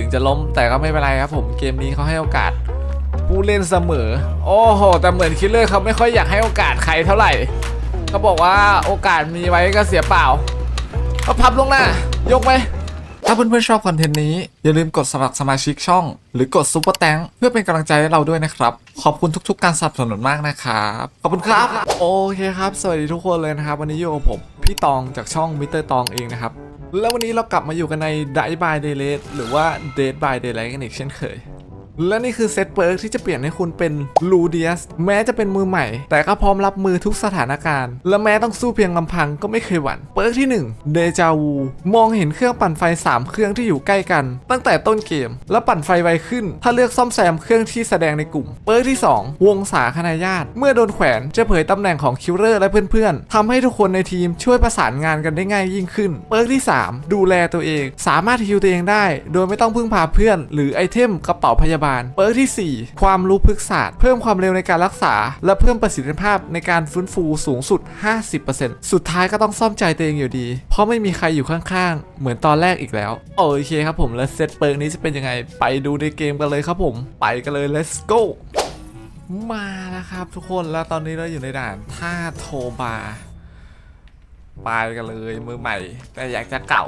ถึงจะล้มแต่ก็ไม่เป็นไรครับผมเกมนี้เขาให้โอกาส ผู้เล่นเสมอ โอ้โห แต่เหมือนคิลเลอร์เขาไม่ค่อยอยากให้โอกาสใครเท่าไหร่เขาบอกว่าโอกาสมีไว้ก็เสียเปล่าเขาพับลงหน้ายกไหมถ้าเพื่อนๆชอบคอนเทนต์นี้ อย่าลืมกดสมัครสมาชิกช่อง หรือกดซุปเปอร์แตงเพื่อเป็นกำลังใจให้เราด้วยนะครับ ขอบคุณทุกๆ การสนับสนุนมากนะครับ ขอบคุณครับ โอเคครับ สวัสดีทุกคนเลยนะครับ วันนี้อยู่กับผม พี่ตองจากช่องมิเตอร์ตองเองนะครับ แล้ววันนี้เรากลับมาอยู่กันใน Die by Daylight หรือว่า Dead by Daylight กันอีกเช่นเคย และนี่คือเซตเปิร์กที่จะเปลี่ยนให้คุณเป็นลูเดียสแม้จะเป็นมือใหม่ แต่ก็พร้อมรับมือทุกสถานการณ์ และแม้ต้องสู้เพียงลำพังก็ไม่เคยหวั่นเปิร์กที่1เดจาวูมองเห็นเครื่องปั่นไฟ 3 เครื่องที่อยู่ใกล้กัน ตั้งแต่ต้นเกม และปั่นไฟไวขึ้น ถ้าเลือกซ่อมแซมเครื่องที่แสดงในกลุ่ม เปิร์กที่ 2 วงสาคณาญาติ เมื่อโดนแขวนจะเผยตำแหน่งของคิลเลอร์และเพื่อนๆทำให้ทุกคนในทีมช่วยประสานงานกันได้ง่ายยิ่งขึ้น เปิร์กที่ 3 ดูแลตัวเอง สามารถฮิวตัวเองได้ โดยไม่ต้องพึ่งพาเพื่อน หรือไอเทมกระเป๋าพยาบาลเปิร์กที่ 4 ความรู้พฤกษศาสตร์ เพิ่มความเร็วในการรักษา และเพิ่มประสิทธิภาพในการฟื้นฟูสูงสุด 50%สุดท้ายก็ต้องซ่อมใจตัวเองอยู่ดี เพราะไม่มีใครอยู่ข้างๆ เหมือนตอนแรกอีกแล้ว โอเคครับผม และเซตเปิร์กนี้จะเป็นยังไง ไปดูในเกมกันเลยครับผม ไปกันเลย let's go มาแล้วครับทุกคนแล้วตอนนี้เราอยู่ในด่านท่าโทบา ไปกันเลยมือใหม่ แต่อยากจะเก่า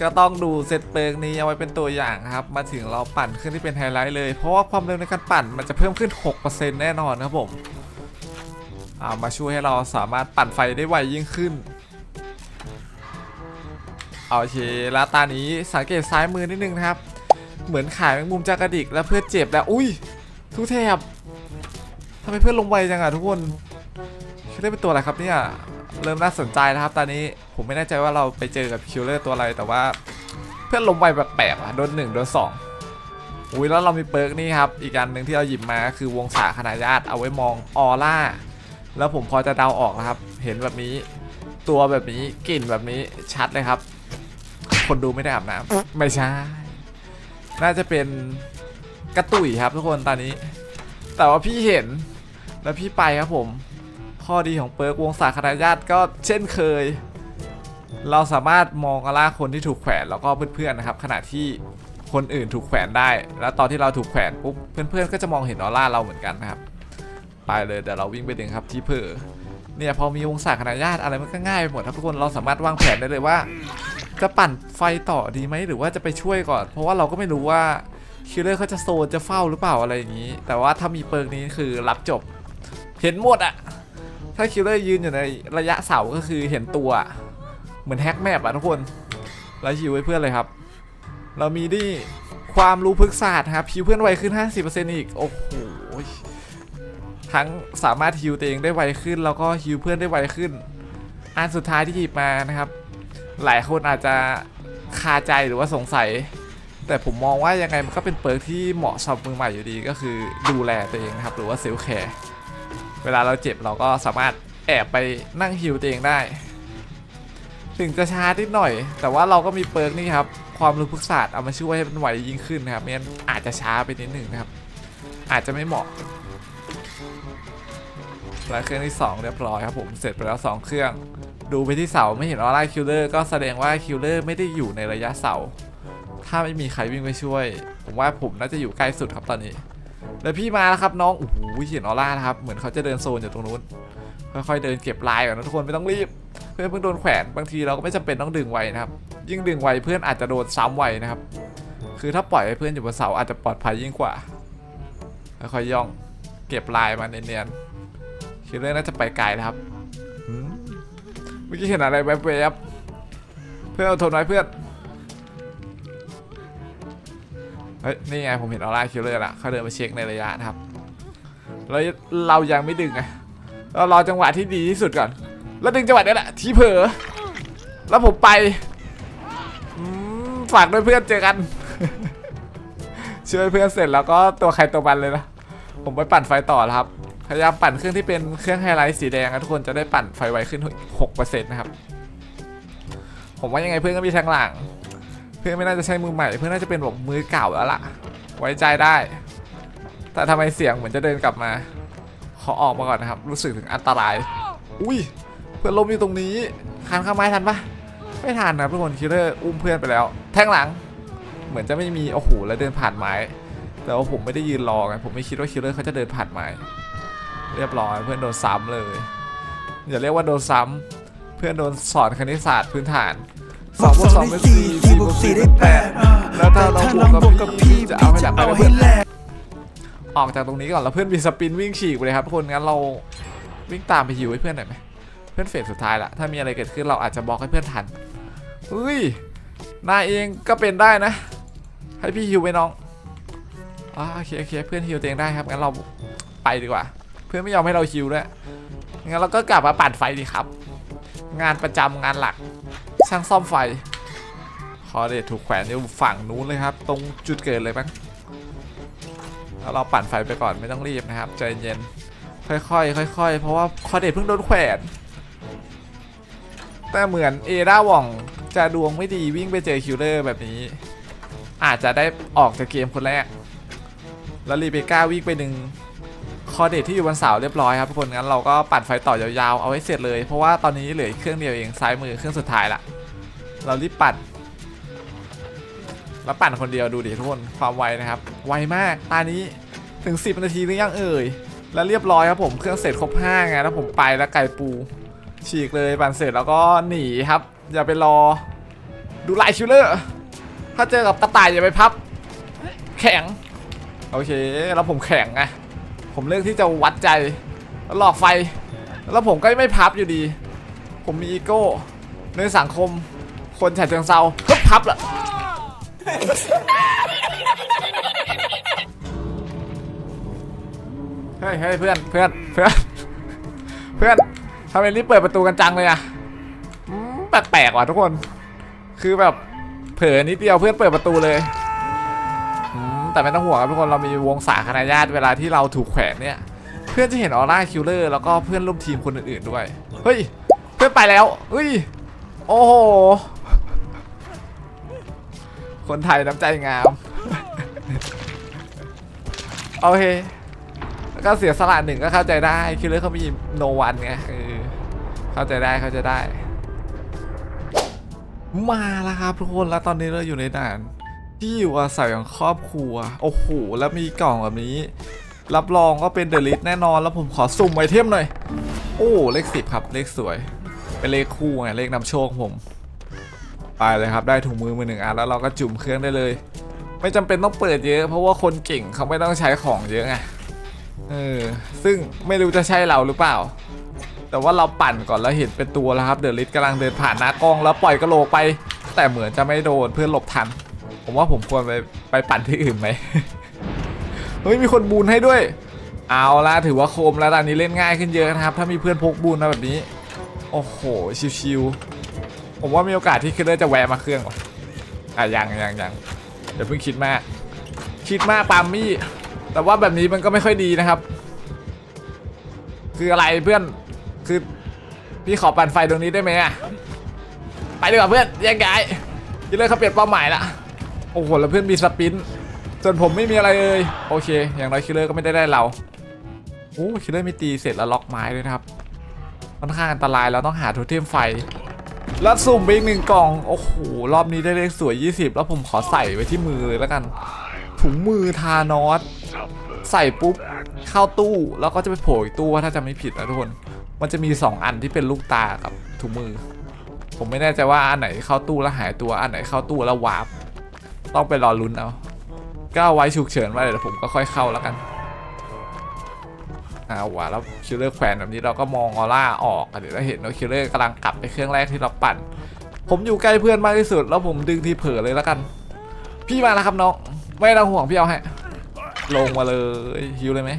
ก็ต้องดูเซตเปิร์กนี้เอาไว้เป็นตัวอย่างครับ มาถึงเราปั่นขึ้นที่เป็นไฮไลท์เลย เพราะว่าความเร็วในการปั่นมันจะเพิ่มขึ้น 6%แน่นอนครับผมเอามาช่วยให้เราสามารถปั่นไฟได้ไวยิ่งขึ้นโอเคแล้วตานี้สังเกตซ้ายมือนิดนึงนะครับ เหมือนขายแมงมุมจากกระดิกแล้วเพื่อเจ็บแล้วอุ้ยทุกแถบทำไมเพื่อนลงไวจังอะทุกคนคิดได้เป็นตัวอะไรครับเนี่ย เริ่มน่าสนใจนะครับ ตอนนี้ผมไม่แน่ใจว่าเราไปเจอกับคิลเลอร์ตัวอะไรแต่ว่า เพื่อนลมไวแปลกๆอะโดนหนึ่งโดนสองอุ้ยแล้วเรามีเปิร์กนี่ครับ อีกอันหนึ่งที่เราหยิบมาคือวงศาคณะญาติเอาไว้มองออร่าแล้วผมพอจะเดาออกนะครับ เห็นแบบนี้ตัวแบบนี้กลิ่นแบบนี้ชัดเลยครับ คนดูไม่ได้อาบน้ำไม่ใช่น่าจะเป็นกระตุยครับทุกคนตอนนี้ แต่ว่าพี่เห็นแล้วพี่ไปครับผม ข้อดีของเปิร์กวงศาคณะญาติก็เช่นเคย เราสามารถมองอล่าคนที่ถูกแขวนแล้วก็เพื่อนๆนะครับ ขณะที่คนอื่นถูกแขวนได้ แล้วตอนที่เราถูกแขวนปุ๊บเพื่อนๆก็จะมองเห็นออร่าเราเหมือนกันนะครับ ไปเลยเดี๋ยวเราวิ่งไปดึงครับที่เพอเนี่ยพอมีวงศาคณะญาติอะไรมันก็ง่ายไปหมดครับทุกคนเราสามารถวางแผนได้เลยว่า จะปั่นไฟต่อดีไหมหรือว่าจะไปช่วยก่อน เพราะว่าเราก็ไม่รู้ว่าคิลเลอร์เขาจะโซนจะเฝ้าหรือเปล่าอะไรอย่างนี้ แต่ว่าถ้ามีเปิร์กนี้คือรับจบ เห็นหมดอะ ถ้าคิลเลอร์ยืนอยู่ในระยะเสาก็คือเห็นตัว เหมือนแฮกแมปอะทุกคนแล้วฮิวไว้เพื่อนเลยครับ เรามีนี่ความรู้พฤกษศาสตร์ครับฮิวเพื่อนไวขึ้น 50%อีก โอ้โหทั้งสามารถฮิวตัวเองได้ไวขึ้น แล้วก็ฮิวเพื่อนได้ไวขึ้น อันสุดท้ายที่หยิบมานะครับ หลายคนอาจจะคาใจหรือว่าสงสัย แต่ผมมองว่ายังไงมันก็เป็นเปิร์กที่เหมาะสำหรับมือใหม่อยู่ดีก็คือดูแลตัวเองนะครับ หรือว่าเซลฟ์แคร์ เวลาเราเจ็บเราก็สามารถแอบไปนั่งฮิวตัวเองได้ ถึงจะช้านิดหน่อย แต่ว่าเราก็มีเปิร์กนี่ครับ ความรู้พฤกษศาสตร์เอามาช่วยให้มันไหวยิ่งขึ้นนะครับไม่งั้นอาจจะช้าไปนิดหนึ่งนะครับ อาจจะไม่เหมาะและเครื่องที่ 2 เรียบร้อยครับผมเสร็จไปแล้ว 2 เครื่อง ดูไปที่เสาไม่เห็นออร่าคิลเลอร์ก็แสดงว่าคิลเลอร์ไม่ได้อยู่ในระยะเสา ถ้าไม่มีใครวิ่งไปช่วย ผมว่าผมน่าจะอยู่ใกล้สุดครับตอนนี้ แล้วพี่มาแล้วครับน้องโอ้โหเห็นออร่านะครับเหมือนเขาจะเดินโซนอยู่ตรงนู้นค่อยๆเดินเก็บลายก่อนนะทุกคนไม่ต้องรีบ เพื่อนเพิ่งโดนแขวนบางทีเราก็ไม่จำเป็นต้องดึงไวนะครับ ยิ่งดึงไวเพื่อนอาจจะโดนซ้ำไวนะครับ คือถ้าปล่อยให้เพื่อนอยู่บนเสาอาจจะปลอดภัยยิ่งกว่าค่อยๆย่องเก็บลายมาเนียนๆคิดเรื่องน่าจะไปไกลนะครับเมื่อกี้เห็นอะไรแวบๆเพื่อนเอาทนไว้เพื่อน เฮ้ยนี่ไงผมเห็นออร่าคิลเลอร์ละเขาเดินมาเช็คในระยะนะครับแล้วเรายังไม่ดึงไงเรารอจังหวะที่ดีที่สุดก่อน แล้วดึงจังหวะนี้แหละที่เผลอแล้วผมไปฝากด้วยเพื่อนเจอกัน ช่วยเพื่อนเสร็จแล้วก็ตัวใครตัวมันเลยนะผมไปปั่นไฟต่อครับพยายามปั่นเครื่องที่เป็นเครื่องไฮไลท์สีแดงนะทุกคนจะได้ปั่นไฟไวขึ้น 6%นะครับ ผมว่ายังไงเพื่อนก็มีทางหลัง พื่อนไม่น่าจะใช้มือใหม่ เพื่อนน่าจะเป็นแบบมือเก่าแล้วล่ะ ไว้ใจได้ แต่ทำไมเสียงเหมือนจะเดินกลับมา ขอออกมาก่อนนะครับ รู้สึกถึงอันตราย อุ้ย เพื่อนล้มอยู่ตรงนี้คานข้าไม้ทันปะไม่ทันนะทุกคนคิลเลอร์อุ้มเพื่อนไปแล้ว แทงหลัง เหมือนจะไม่มีโอ้โหแล้วเดินผ่านไม้ แต่ว่าผมไม่ได้ยืนรอไงผมไม่คิดว่าคิลเลอร์เขาจะเดินผ่านไม้ เรียบร้อยเพื่อนโดนซ้ำเลยอย่าเรียกว่าโดนซ้ำเพื่อนโดนสอนคณิตศาสตร์พื้นฐาน สองบวกสองเป็นสี่สี่บวกสี่ได้แปดแล้วถ้าเราบวกกับพี่จะเอาให้หลักไปเพื่อนออกจากตรงนี้ก่อนแล้วเพื่อนมีสปินวิ่งฉีกไปเลยครับทุกคนงั้นเราวิ่งตามไปฮิวให้เพื่อนหน่อยไหมเพื่อนเฟสสุดท้ายละถ้ามีอะไรเกิดขึ้นเราอาจจะบล็อกให้เพื่อนทันเฮ้ยนายเองก็เป็นได้นะ ให้พี่ฮิวไปน้องอ่าโอเคโอเคเพื่อนฮิวตัวเองได้ครับงั้นเราไปดีกว่า เพื่อนไม่ยอมให้เราฮิวด้วยงั้นเราก็กลับมาปั่นไฟดีครับ งานประจำงานหลัก ช่างซ่อมไฟคอเดตถูกแขวนอยู่ฝั่งนู้นเลยครับ ตรงจุดเกิดเลยมั้งแล้วเราปั่นไฟไปก่อนไม่ต้องรีบนะครับ ใจเย็นค่อยๆค่อยๆเพราะว่าคอเดตเพิ่งโดนแขวนแต่เหมือนเอด้าว่องจะดวงไม่ดีวิ่งไปเจอคิวเลอร์แบบนี้ อาจจะได้ออกจากเกมคนแรก แล้วรีเบก้าวิ่งไปหนึ่ง คอเดตที่อยู่บนเสาเรียบร้อยครับทุกคนงั้นเราก็ปั่นไฟต่อยาวๆเอาให้เสร็จเลย เพราะว่าตอนนี้เหลือเครื่องเดียวเองซ้ายมือเครื่องสุดท้ายละเรารีบปั่นแล้วปั่นคนเดียวดูดิทุกคนความไวนะครับ ไวมากตานี้ถึง 10 นาทีหรือยังเอ่ยแล้วเรียบร้อยครับผมเครื่องเสร็จครบ5ไงแล้วผมไปแล้วไก่ปู ฉีกเลยปั่นเสร็จแล้วก็หนีครับ อย่าไปรอ ดูไลน์คิลเลอร์ถ้าเจอกับกระต่ายอย่าไปพับ แข็ง โอเค แล้วผมแข็งไง ผมเลือกที่จะวัดใจแล้วหลอกไฟ แล้วผมก็ไม่พับอยู่ดี ผมมีอีโก้ ในสังคม คนฉะเชิงเซาก็พับละเฮ้ยเฮ้ยเพื่อนเพื่อนเพื่อนเพื่อนทำไมรีบเปิดประตูกันจังเลยอะอืมแปลกๆว่ะทุกคน คือแบบเผลอนิดเดียวเพื่อนเปิดประตูเลยอืม แต่ไม่ต้องห่วงครับทุกคนเรามีวงสาคณะญาติเวลาที่เราถูกแขวนเนี่ย เพื่อนจะเห็นออร่าคิลเลอร์แล้วก็เพื่อนร่วมทีมคนอื่นๆด้วยเฮ้ยเพื่อนไปแล้วเฮ้ยโอ้โหคนไทยน้ำใจงามโอเคแล้วก็เสียสละหนึ่งก็เข้าใจได้คิลเลอร์เขามีโนวันไงเออเข้าใจได้เข้าใจได้ มาแล้วครับทุกคนแล้วตอนนี้เราอยู่ในด่าน ที่อยู่อาศัยของครอบครัว โอ้โห แล้วมีกล่องแบบนี้ รับรองว่าเป็นเดลิทแน่นอน แล้วผมขอสุ่มไอเทมหน่อย โอ้ เลขสิบครับ เลขสวย เป็นเลขคู่ไง เลขนำโชคผม ไปเลยครับ ได้ถุงมือมือหนึ่งอันแล้วเราก็จุ่มเครื่องได้เลย ไม่จำเป็นต้องเปิดเยอะ เพราะว่าคนเก่งเขาไม่ต้องใช้ของเยอะไง เออ ซึ่งไม่รู้จะใช่เราหรือเปล่า แต่ว่าเราปั่นก่อนแล้วเห็นเป็นตัวแล้วครับ เดลิทกำลังเดินผ่านหน้ากล้องแล้วปล่อยกระโหลกไป แต่เหมือนจะไม่โดนเพื่อนหลบทัน ผมว่าผมควรไปไปปั่นที่อื่นไหมเฮ้ยมีคนบูนให้ด้วย เอาละถือว่าโคมแล้วตอนนี้เล่นง่ายขึ้นเยอะนะครับ ถ้ามีเพื่อนพกบูนมาแบบนี้ โอ้โหชิวๆผมว่ามีโอกาสที่คิดเลอร์จะแวะมาเครื่องก่อนอะยังยังยังเดี๋ยวเพิ่งคิดมาก คิดมากปามมี่ แต่ว่าแบบนี้มันก็ไม่ค่อยดีนะครับ คืออะไรเพื่อนคือพี่ขอปั่นไฟตรงนี้ได้ไหมอะไปดีกว่าเพื่อนแยกย้ายคิดเลอร์เขาเปลี่ยนเป้าหมายละ โอ้โหแล้วเพื่อนมีสปินส่วนผมไม่มีอะไรเลยโอเค อย่างน้อยคิลเลอร์ก็ไม่ได้ได้เราโอ้คิลเลอร์มีตีเสร็จแล้วล็อกไม้ด้วยนะครับค่อนข้างอันตรายแล้วต้องหาโทเทมไฟแล้วสุ่มไปอีกหนึ่งกล่องโอ้โหรอบนี้ได้เลขสวย 20 แล้วผมขอใส่ไว้ที่มือเลยแล้วกัน ถุงมือทานอสใส่ปุ๊บเข้าตู้แล้วก็จะไปโผล่อีกตู้ว่าถ้าจะไม่ผิดนะทุกคน มันจะมี 2 อันที่เป็นลูกตากับถุงมือ ผมไม่แน่ใจว่าอันไหนเข้าตู้แล้วหายตัวอันไหนเข้าตู้แล้ววาร์ป ต้องไปรอลุ้นเอาก็เอาไว้ฉุกเฉินไว้เดี๋ยวผมก็ค่อยเข้าแล้วกันเอาว่ะแล้วคิลเลอร์แขวนแบบนี้เราก็มองออร่าออกเดี๋ยวเราเห็นว่าคิลเลอร์กำลังกลับไปเครื่องแรกที่เราปั่น ผมอยู่ใกล้เพื่อนมากที่สุด แล้วผมดึงทีเผลอเลยแล้วกัน พี่มาแล้วครับน้อง ไม่ต้องห่วงพี่เอาให้ลงมาเลยฮิวเลยไหม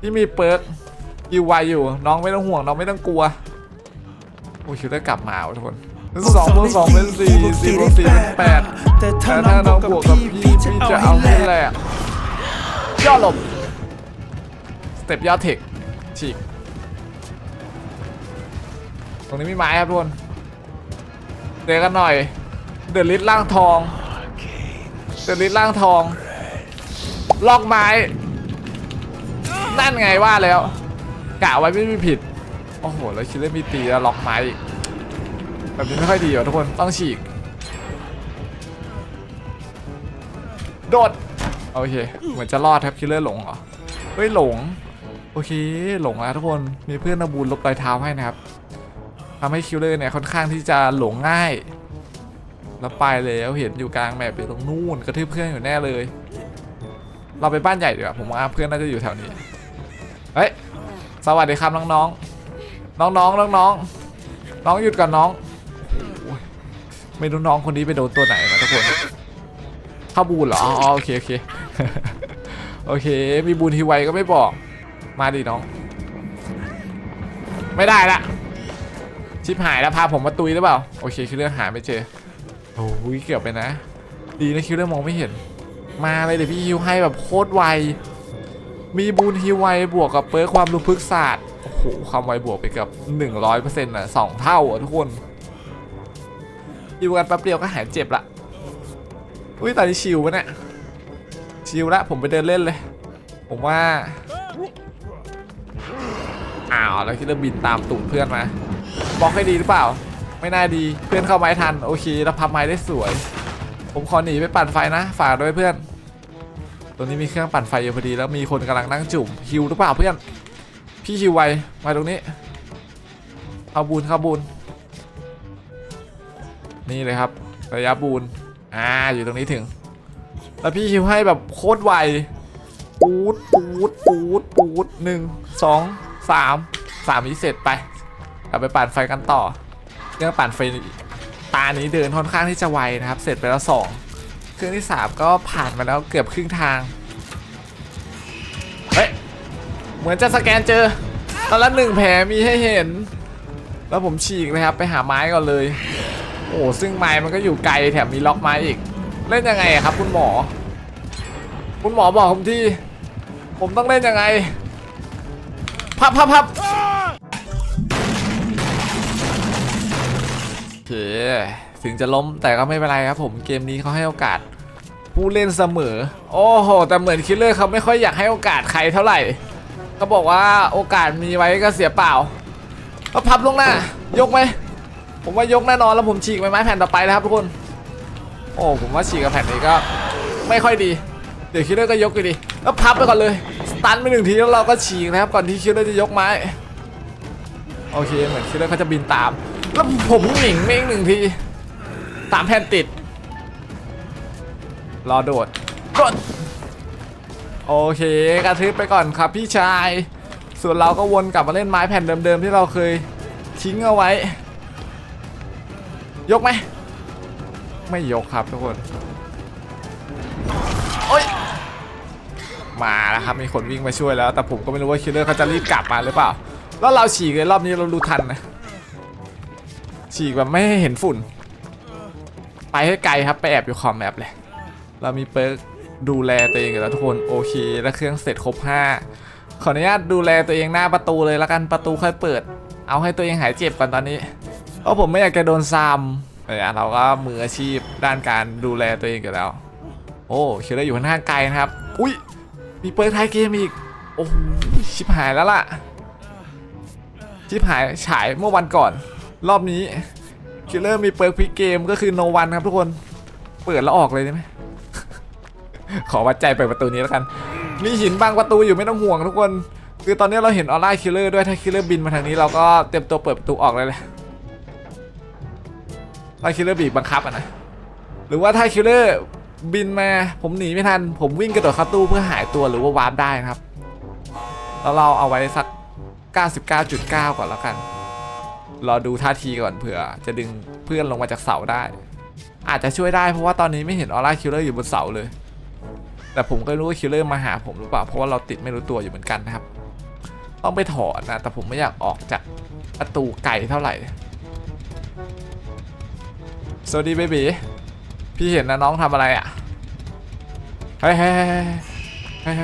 พี่มีเปิร์กฮิวไวอยู่ น้องไม่ต้องห่วงน้องไม่ต้องกลัวโอ้คิลเลอร์กลับมาทุกคน สองบวกสองเป็นสี่สี่บวกสี่เป็นแปดแต่ถ้าแต่น้ถ้าน้อองงบบววกกกักับบพี่พี่พี่พี่จะจะเอาเอาให้ให้แหแหลลกกย่อหลบสเต็ปย่อเทคฉีกตรงนี้มีไม้ครับทุกคนเดี๋ยวกันหน่อย เดอะลิทล่างทอง เดอะลิทล่างทองล็อกไม้ นั่นไงว่าแล้ว กะไว้ไม่มีผิด โอ้โห แล้วคิดเล่นมีตีแล้วล็อกไม้อีก แบบนี้ไม่ค่อยดีว่ะทุกคนต้องฉีก โดด โอเค เหมือนจะรอดครับคิลเลอร์หลงเหรอ เฮ้ยหลง โอเคหลงแล้วทุกคนมีเพื่อนอาบูลลบรอยเท้าให้นะครับทำให้คิลเลอร์เนี่ยค่อนข้างที่จะหลงง่าย แล้วไปแล้วเห็นอยู่กลางแมปอยู่ตรงนู่นกระทืบเพื่อนอยู่แน่เลย เราไปบ้านใหญ่ดีกว่าผมว่าเพื่อนน่าจะอยู่แถวนี้เฮ้ยสวัสดีครับน้องๆน้องๆน้องๆน้องน้องหยุดก่อนน้อง ไม่รู้น้องคนนี้ไปโดนตัวไหนมาทุกคนข้าบูนเหรออ๋อโอเคโอเคโอเค มีบูนทีไวก็ไม่บอก มาดิน้อง ไม่ได้ละชิปหายแล้วพาผมมาตุยหรือเปล่า โอเคคิลเลอร์หาไม่เจอโอ้ยเกือบไปนะ ดีนะคิลเลอร์มองไม่เห็น มาเลยเดี๋ยวพี่ฮิวให้แบบโคตรไว มีบูนฮิวไวบวกกับเปิร์คความรู้พึกศาสตร์โอ้โหความไวบวกไปกับ 100%อะสองเท่าอะทุกคน ฮิวกันแป๊บเดียวก็หายเจ็บละอุ้ยตอนนี้ชิวปะเนี่ยชิวละผมไปเดินเล่นเลย ผมว่าอ้าวแล้วคิดเริ่มบินตามตูดเพื่อนมาบล็อกให้ดีหรือเปล่า ไม่น่าดีเพื่อนเข้าไม้ทันโอเคแล้วพับไม้ได้สวย ผมขอหนีไปปั่นไฟนะฝากด้วยเพื่อนตรงนี้มีเครื่องปั่นไฟอยู่พอดีแล้วมีคนกำลังนั่งจุ่มฮิวหรือเปล่าเพื่อนพี่ฮิวไวมาตรงนี้เข้าบูนเข้าบูน นี่เลยครับ ระยะบูนอ่าอยู่ตรงนี้ถึง แล้วพี่ฮิวให้แบบโคตรไวปูดปูดปูดปูดหนึ่งสองสามสามนี้เสร็จไปกลับไปปั่นไฟกันต่อเครื่องปั่นไฟตานี้เดินค่อนข้างที่จะไวนะครับ เสร็จไปแล้วสองเครื่องที่สามก็ผ่านมาแล้วเกือบครึ่งทางเฮ้ยเหมือนจะสแกนเจอตอนละหนึ่งแผลมีให้เห็น แล้วผมฉีกเลยครับไปหาไม้ก่อนเลย อ้ซึ่งไม้มันก็อยู่ไกลแถมมีล็อกไม้อีก เล่นยังไงครับ คุณหมอ คุณหมอบอกผมที่ผมต้องเล่นยังไง พับพับพับโอเคถึงจะล้มแต่ก็ไม่เป็นไรครับผมเกมนี้เขาให้โอกาส ผู้เล่นเสมอ โอ้โห แต่เหมือนคิลเลอร์เขาไม่ค่อยอยากให้โอกาสใครเท่าไหร่เขาบอกว่าโอกาสมีไว้ก็เสียเปล่าก็พับลงหน้ายกไหม ผมว่ายกแน่นอนแล้วผมฉีกไปไม้แผ่นต่อไปแล้วครับทุกคน โอ้ผมว่าฉีกกับแผ่นนี้ก็ ไม่ค่อยดี เดี๋ยวคิลเลอร์ก็ยกอยู่ดีแล้วพับไปก่อนเลย สตันไปหนึ่งทีแล้วเราก็ฉีกนะครับก่อนที่คิลเลอร์จะยกไม้ โอเคเหมือนคิลเลอร์เขาจะบินตาม แล้วผมหนิงไม่อีกหนึ่งทีสามแผ่นติด รอโดดโดดโอเคกระทืบไปก่อนครับพี่ชาย ส่วนเราก็วนกลับมาเล่นไม้แผ่นเดิมๆที่เราเคยทิ้งเอาไว้ ยกไหม ไม่ยกครับทุกคน โอ้ย มาแล้วครับ มีคนวิ่งมาช่วยแล้ว แต่ผมก็ไม่รู้ว่าคิลเลอร์เขาจะรีบกลับมาหรือเปล่า แล้วเราฉีกเลยรอบนี้เรารู้ทันนะ ฉีกแบบไม่ให้เห็นฝุ่น ไปให้ไกลครับ ไปแอบอยู่คอมแมปเลย เรามีเปิร์กดูแลตัวเองแล้วทุกคน โอเค แล้วเครื่องเสร็จครบ5ขออนุญาตดูแลตัวเองหน้าประตูเลยแล้วกัน ประตูค่อยเปิด เอาให้ตัวเองหายเจ็บก่อนตอนนี้ เพราะผมไม่อยากจะโดนซ้ำเนี่ยเราก็มืออาชีพด้านการดูแลตัวเองอยู่แล้ว โอ้เคิวได้อยู่ข้างๆไกลนะครับ อุ้ยมีเปิร์กท้ายเกมอีก โอ้โหชิบหายแล้วล่ะ ชิบหายฉายเมื่อวันก่อน รอบนี้คิลเลอร์มีเปิร์กพิกเกมก็คือโนวันครับทุกคน เปิดแล้วออกเลยได้ไหม ขอวัดใจเปิดประตูนี้แล้วกัน มีหินบางประตูอยู่ไม่ต้องห่วงทุกคน คือตอนนี้เราเห็นออร่าคิลเลอร์ด้วยถ้าคิลเลอร์บินมาทางนี้เราก็เต็มตัวเปิดประตูออกเลยเลย ถ้าคิลเลอร์บีบบังคับอะนะหรือว่าถ้าคิลเลอร์บินมาผมหนีไม่ทัน ผมวิ่งกระโดดเข้าตู้เพื่อหายตัวหรือว่าวาร์ปได้นะครับ แล้วเราเอาไว้สัก 99.9 ก่อนแล้วกัน รอดูท่าทีก่อนเผื่อ จะดึงเพื่อนลงมาจากเสาได้ อาจจะช่วยได้เพราะว่าตอนนี้ไม่เห็นออร่าคิลเลอร์อยู่บนเสาเลย แต่ผมก็รู้ว่าคิลเลอร์มาหาผมหรือเปล่าเพราะว่าเราติดไม่รู้ตัวอยู่เหมือนกันนะครับ ต้องไปถอนนะแต่ผมไม่อยากออกจากประตูไกลเท่าไหร่ สวัสดีเบบีพี่เห็นนะน้องทำอะไรอะเฮ้ยเฮ้ยเฮ้ยเฮ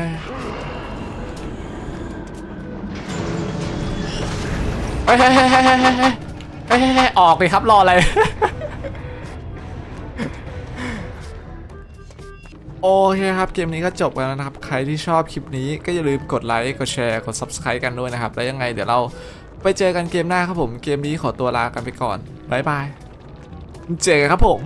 ้ยออกไปครับรออะไร โอเคครับเกมนี้ก็จบแล้วนะครับ ใครที่ชอบคลิปนี้ก็อย่าลืมกดไลค์ กดแชร์ กด Subscribe กันด้วยนะครับ แล้วยังไงเดี๋ยวเราไปเจอกันเกมหน้าครับผม เกมนี้ขอตัวลากันไปก่อน บ๊ายบาย เจอกันครับผม